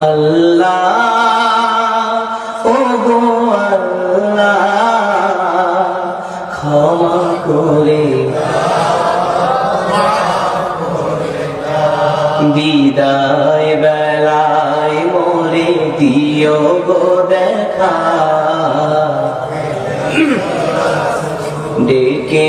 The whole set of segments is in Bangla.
আল্লাহ ও গো আল্লাহ ক্ষমা করে বিদায় বেলায় মোরে দিও গো দেখা। ডেকে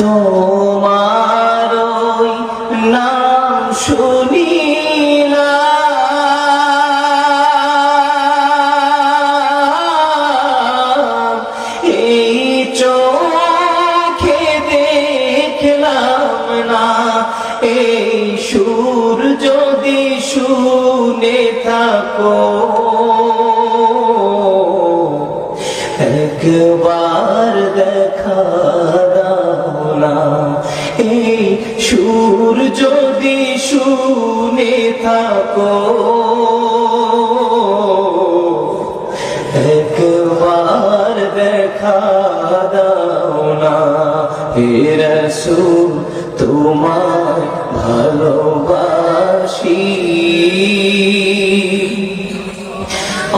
তোমার নাম শুনিলা এই চোখে দেখলাম না এই সুর যদি শুনে থাকো। একবার দেখা সুর যদি শুনে থাকো। একবার দেখা দাও না রসুল, তোমায় ভালোবাসি।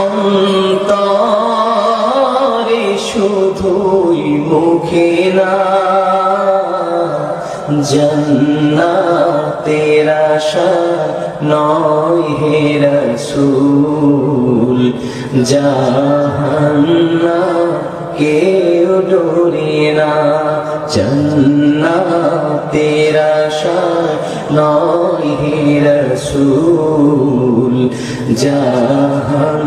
অন্তরে শুধুই মুখে না জন্নাতের আশা নয় হে রসুল। জাহান্না কেউ ডোরে না, জন্নাতের আশা নয় হে রসুল। জাহান